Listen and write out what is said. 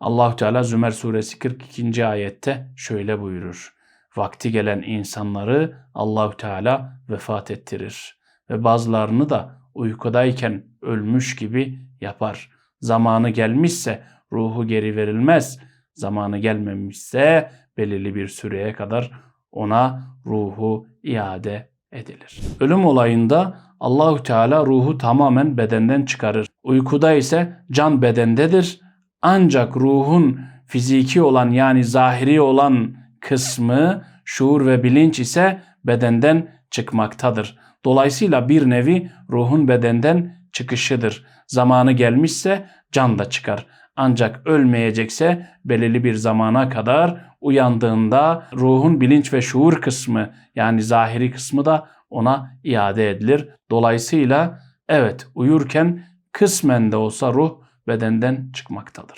allah Teala Zümer suresi 42. ayette şöyle buyurur. Vakti gelen insanları Allahü Teala vefat ettirir ve bazılarını da uykudayken ölmüş gibi yapar. Zamanı gelmişse ruhu geri verilmez. Zamanı gelmemişse belirli bir süreye kadar ona ruhu iade edilir. Ölüm olayında Allahü Teala ruhu tamamen bedenden çıkarır. Uykuda ise can bedendedir. Ancak ruhun fiziki olan yani zahiri olan kısmı şuur ve bilinç ise bedenden çıkmaktadır. Dolayısıyla bir nevi ruhun bedenden çıkışıdır. Zamanı gelmişse can da çıkar. Ancak ölmeyecekse belirli bir zamana kadar uyandığında ruhun bilinç ve şuur kısmı yani zahiri kısmı da ona iade edilir. Dolayısıyla evet uyurken kısmen de olsa ruh bedenden çıkmaktadır.